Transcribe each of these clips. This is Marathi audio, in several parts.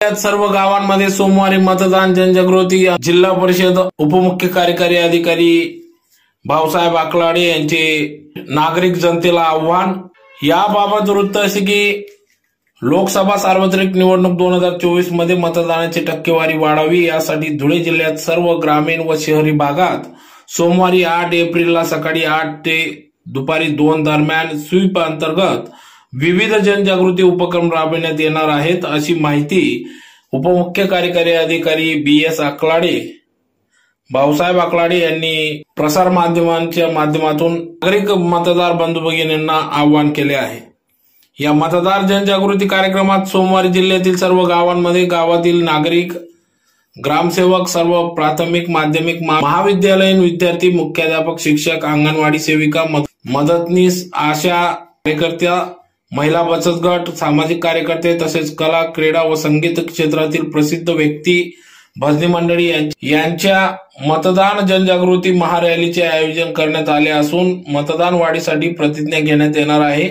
सर्व गावांमध्ये सोमवारी मतदान जनजागृती जिल्हा परिषद उपमुख्य कार्यकारी अधिकारी भाऊसाहेब आकलाडे यांचे नागरिक जनतेला आव्हान. याबाबत वृत्त असे की लोकसभा सार्वत्रिक निवडणूक दोन हजार चोवीसमध्ये मतदानाची टक्केवारी वाढावी यासाठी धुळे जिल्ह्यात सर्व ग्रामीण व शहरी भागात सोमवारी आठ एप्रिलला सकाळी आठ ते दुपारी दोन दरम्यान स्वीप अंतर्गत विविध जनजागृती उपक्रम राबविण्यात येणार आहेत अशी माहिती उपमुख्य कार्यकारी अधिकारी बी एस आकलाडे भाऊसाहेब आकलाडे यांनी प्रसार माध्यमांच्या माध्यमातून नागरिक मतदार बंधू भगिनींना आवाहन केले आहे. या मतदार जनजागृती कार्यक्रमात सोमवारी जिल्ह्यातील सर्व गावांमध्ये गावातील नागरिक ग्रामसेवक सर्व प्राथमिक माध्यमिक महाविद्यालयीन विद्यार्थी मुख्याध्यापक शिक्षक अंगणवाडी सेविका मदतनीस आशा कार्यकर्त्या महिला बचत गट सामाजिक कार्यकर्ते तसेच कला क्रीडा व संगीत क्षेत्रातील प्रसिद्ध व्यक्ती भजनी मंडळी यांच्या मतदान जनजागृती महारॅलीचे आयोजन करण्यात आले असून मतदान वाढीसाठी प्रतिज्ञा घेण्यात येणार आहे.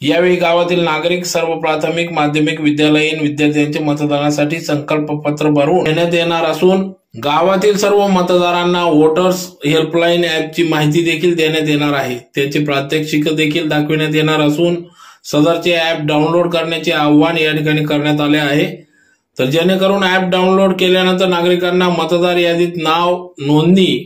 यावेळी गावातील नागरिक सर्व प्राथमिक माध्यमिक विद्यालयीन विद्यार्थ्यांचे मतदानासाठी संकल्प पत्र भरून देण्यात येणार असून गावातील सर्व मतदारांना वोटर्स हेल्पलाईन ऍपची माहिती देखील देण्यात येणार आहे. त्याचे प्रात्यक्षिक देखील दाखविण्यात येणार असून सदरचे ऍप डाउनलोड करण्याचे आव्हान या ठिकाणी करण्यात आले आहे. तर जेणेकरून ऍप डाउनलोड केल्यानंतर नागरिकांना मतदार यादीत नाव नोंदणी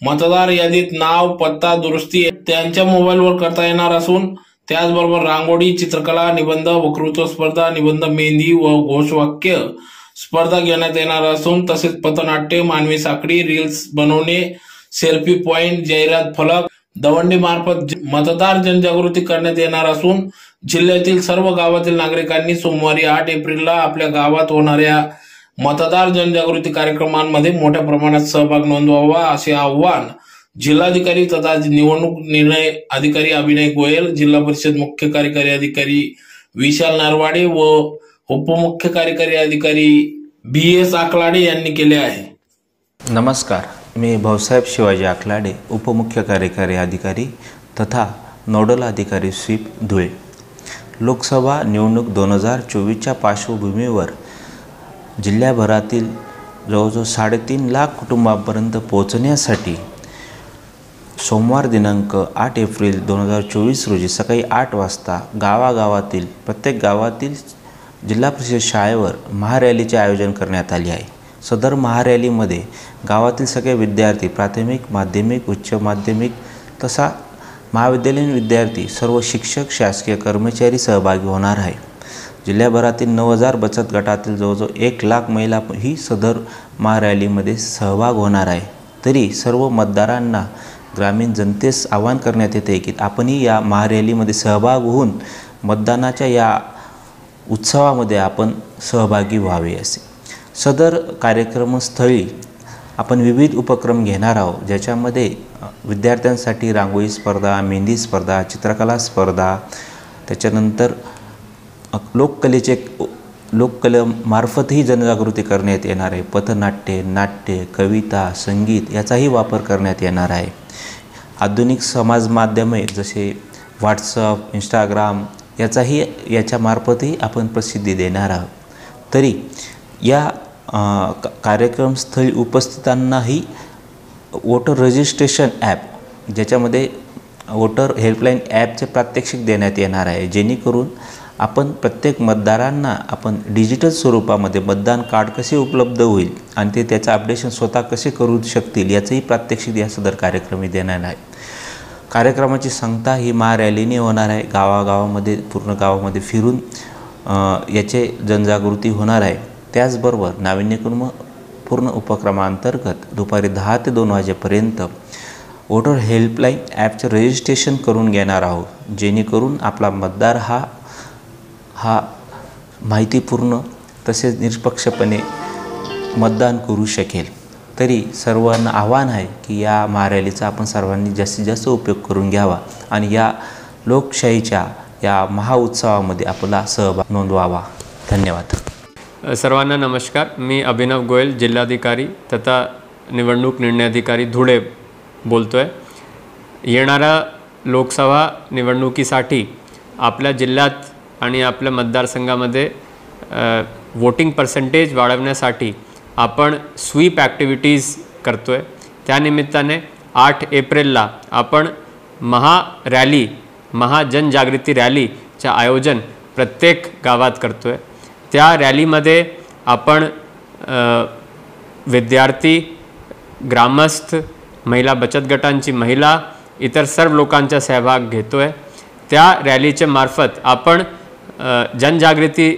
मतदार यादीत नाव पत्ता दुरुस्ती त्यांच्या मोबाईलवर करता येणार असून त्याचबरोबर रांगोळी चित्रकला निबंध वक्तृत्व स्पर्धा निबंध मेहंदी व घोषवाक्य स्पर्धा घेण्यात येणार असून तसेच पथनाट्य मानवी साखळी रील्स बनवणे सेल्फी पॉइंट जाहिरात फलक दवंडी मार्फत मतदार जनजागृती करण्यात येणार असून जिल्ह्यातील सर्व गावातील नागरिकांनी सोमवारी आठ एप्रिलला आपल्या गावात होणाऱ्या मतदार जनजागृती कार्यक्रमांमध्ये मोठ्या प्रमाणात सहभाग नोंदवावा असे आव्हान जिल्हाधिकारी तथा निवडणूक निर्णय अधिकारी अभिनय गोयल जिल्हा परिषद मुख्य कार्यकारी अधिकारी विशाल नरवाडे व उपमुख्य कार्यकारी अधिकारी बी एस आकलाडे यांनी केले आहे. नमस्कार. मी भाऊसाहेब शिवाजी आखलाडे उपमुख्य कार्यकारी अधिकारी तथा नोडल अधिकारी स्वीप धुळे. लोकसभा निवडणूक दोन हजार चोवीसच्या पार्श्वभूमीवर जिल्ह्याभरातील जवळजवळ साडेतीन लाख कुटुंबापर्यंत पोहोचण्यासाठी सोमवार दिनांक आठ एप्रिल दोन हजार चोवीस रोजी सकाळी आठ वाजता गावागावातील प्रत्येक गावातील जिल्हा परिषद शाळेवर महारॅलीचे आयोजन करण्यात आले आहे. सदर महारॅलीमध्ये गावातील सगळे विद्यार्थी प्राथमिक माध्यमिक उच्च माध्यमिक तसा महाविद्यालयीन विद्यार्थी सर्व शिक्षक शासकीय कर्मचारी सहभागी होणार आहे. जिल्ह्याभरातील नऊ हजार बचत गटातील जवळजवळ एक लाख महिला ही सदर महारॅलीमध्ये सहभाग होणार आहे. तरी सर्व मतदारांना ग्रामीण जनतेस आवाहन करण्यात येते की आपणही या महारॅलीमध्ये सहभाग होऊन मतदानाच्या या उत्सवामध्ये आपण सहभागी व्हावे असे. सदर कार्यक्रमस्थळी आपण विविध उपक्रम घेणार आहोत ज्याच्यामध्ये विद्यार्थ्यांसाठी रांगोळी स्पर्धा मेहंदी स्पर्धा चित्रकला स्पर्धा त्याच्यानंतर लोककलेचे लोककलेमार्फतही जनजागृती करण्यात येणार आहे. पथनाट्य नाट्य कविता संगीत याचाही वापर करण्यात येणार आहे. आधुनिक समाज माध्यमे जसे व्हॉट्सअप इंस्टाग्राम याचाही याच्यामार्फतही आपण प्रसिद्धी देणार आहोत. तरी या कार्यक्रमस्थळी उपस्थितांनाही वोटर रजिस्ट्रेशन ॲप ज्याच्यामध्ये वोटर हेल्पलाईन ॲपचे प्रात्यक्षिक देण्यात येणार आहे. जेणेकरून आपण प्रत्येक मतदारांना आपण डिजिटल स्वरूपामध्ये मतदान कार्ड कसे उपलब्ध होईल आणि ते त्याचं अपडेशन स्वतः कसे करू शकतील याचंही प्रात्यक्षिक या सदर कार्यक्रमी देणार आहे. कार्यक्रमाची सांगता ही महारॅलीने होणार आहे. गावागावामध्ये पूर्ण गावामध्ये फिरून याचे जनजागृती होणार आहे. त्याचबरोबर नाविन्यपूर्ण पूर्ण उपक्रमांतर्गत दुपारी दहा ते दोन वाजेपर्यंत वोटर हेल्पलाईन ॲपचं रजिस्ट्रेशन करून घेणार आहोत जेणेकरून आपला मतदार हा हा माहितीपूर्ण तसेच निष्पक्षपणे मतदान करू शकेल. तरी सर्वांना आव्हान आहे की या महारॅलीचा आपण सर्वांनी जास्तीत जास्त उपयोग करून घ्यावा आणि या लोकशाहीच्या या महाउत्सवामध्ये आपला सहभाग नोंदवावा. धन्यवाद. सर्वांना नमस्कार. मी अभिनव गोयल जिल्हाधिकारी तथा निवडणूक निर्णय अधिकारी धुळे बोलतो आहे येणाऱ्या लोकसभा निवडणुकीसाठी आपल्या जिल्ह्यात आणि आपल्या मतदारसंघामध्ये वोटिंग पर्सेंटेज वाढवण्यासाठी आपण स्वीप ॲक्टिव्हिटीज करतो आहे त्यानिमित्ताने आठ एप्रिलला आपण महा रॅली महाजनजागृती रॅलीचं आयोजन प्रत्येक गावात करतो आहे त्या रॅलीमध्ये आपण विद्यार्थी ग्रामस्थ महिला बचत गटांची महिला इतर सर्व लोकांचा सहभाग घेतो आहे त्या रॅलीच्या मार्फत आपण जनजागृती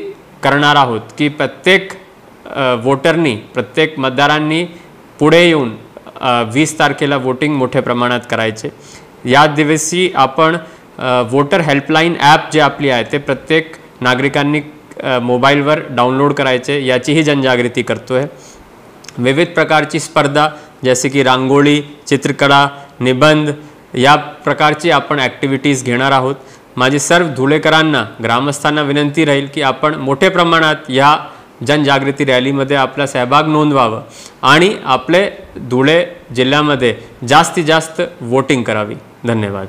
करणार आहोत की प्रत्येक वोटरनी प्रत्येक मतदारांनी पुढे येऊन वीस तारखेला वोटिंग मोठ्या प्रमाणात करायचे. या दिवशी आपण वोटर हेल्पलाईन ॲप जे आपली आहे ते प्रत्येक नागरिकांनी मोबाईलवर डाउनलोड करायचे याचीही जनजागृती करतो आहे विविध प्रकारची स्पर्धा जसे की रांगोळी चित्रकला निबंध या प्रकारची आपण ॲक्टिव्हिटीज घेणार आहोत. माझी सर्व धुळेकरांना ग्रामस्थांना विनंती राहील की आपण मोठ्या प्रमाणात या जनजागृती रॅलीमध्ये आपला सहभाग नोंदवावं आणि आपले धुळे जिल्ह्यामध्ये जास्तीत जास्त वोटिंग करावी. धन्यवाद.